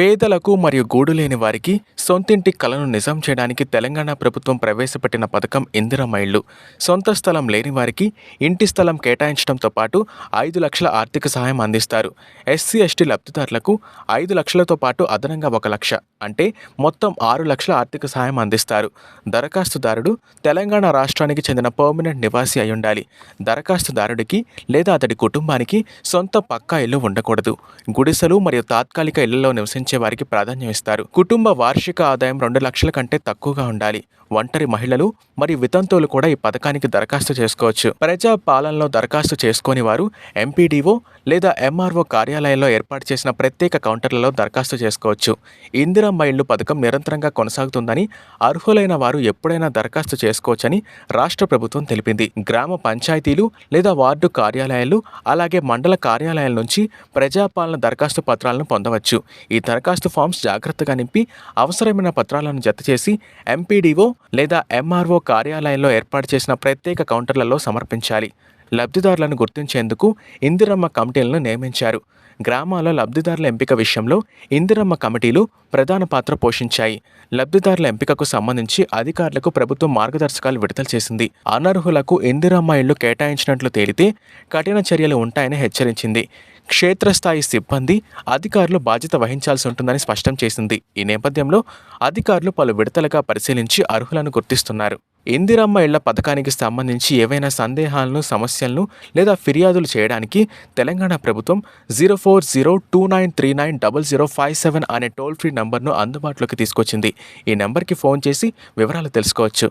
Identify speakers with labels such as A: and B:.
A: పేదలకు మరియు గూడు లేని వారికి సొంతింటి కలను నిజం చేయడానికి తెలంగాణ ప్రభుత్వం ప్రవేశపెట్టిన పథకం ఇందిరమ్మ సొంత స్థలం లేని వారికి ఇంటి స్థలం కేటాయించడంతో పాటు ఐదు లక్షల ఆర్థిక సహాయం అందిస్తారు. ఎస్సీ ఎస్టీ లబ్ధిదారులకు ఐదు లక్షలతో పాటు అదనంగా ఒక లక్ష అంటే మొత్తం ఆరు లక్షల ఆర్థిక సహాయం అందిస్తారు. దరఖాస్తుదారుడు తెలంగాణ రాష్ట్రానికి చెందిన పర్మనెంట్ నివాసి అయి ఉండాలి దరఖాస్తుదారుడికి లేదా అతడి కుటుంబానికి సొంత పక్కా ఇల్లు ఉండకూడదు. గుడిసెలు మరియు తాత్కాలిక ఇళ్ళలో నివసించే వారికి ప్రాధాన్యం ఇస్తారు. కుటుంబ వార్షిక ఆదాయం రెండు లక్షల కంటే తక్కువగా ఉండాలి. ఒంటరి మహిళలు మరియు వితంతువులు కూడా ఈ పథకానికి దరఖాస్తు చేసుకోవచ్చు. ప్రజా పాలనలో దరఖాస్తు చేసుకోని వారు ఎంపీడీఓ లేదా ఎంఆర్ఓ కార్యాలయంలో ఏర్పాటు చేసిన ప్రత్యేక కౌంటర్లలో దరఖాస్తు చేసుకోవచ్చు. ఇందిరా ఇళ్ళు పథకం నిరంతరంగా కొనసాగుతుందని అర్హులైన వారు ఎప్పుడైనా దరఖాస్తు చేసుకోవచ్చని రాష్ట్ర ప్రభుత్వం తెలిపింది. గ్రామ పంచాయతీలు లేదా వార్డు కార్యాలయాలు అలాగే మండల కార్యాలయాల నుంచి ప్రజాపాలన దరఖాస్తు పత్రాలను పొందవచ్చు. ఈ దరఖాస్తు ఫామ్స్ జాగ్రత్తగా నింపి అవసరమైన పత్రాలను జతచేసి ఎంపీడీఓ లేదా ఎంఆర్ఓ కార్యాలయంలో ఏర్పాటు చేసిన ప్రత్యేక కౌంటర్లలో సమర్పించాలి. లబ్ధిదారులను గుర్తించేందుకు ఇందిరమ్మ కమిటీలను నియమించారు. గ్రామాల లబ్ధిదారుల ఎంపిక విషయంలో ఇందిరమ్మ కమిటీలు ప్రధాన పాత్ర పోషించాయి. లబ్ధిదారుల ఎంపికకు సంబంధించి అధికారులకు ప్రభుత్వం మార్గదర్శకాలు విడుదల చేసింది. అనర్హులకు ఇందిరమ్మ ఇళ్ళు కేటాయించినట్లు తేలితే కఠిన చర్యలు ఉంటాయని హెచ్చరించింది. క్షేత్రస్థాయి సిబ్బంది అధికారులు బాధ్యత వహించాల్సి ఉంటుందని స్పష్టం చేసింది. ఈ నేపథ్యంలో అధికారులు పలు విడతలుగా పరిశీలించి అర్హులను గుర్తిస్తున్నారు. ఇందిరమ్మ ఇళ్ళ పథకానికి సంబంధించి ఏవైనా సందేహాలను సమస్యలను లేదా ఫిర్యాదులు చేయడానికి తెలంగాణ ప్రభుత్వం zero four zero two nine three nine double zero five seven అనే టోల్ ఫ్రీ నంబర్ను అందుబాటులోకి తీసుకొచ్చింది. ఈ నెంబర్కి ఫోన్ చేసి వివరాలు తెలుసుకోవచ్చు.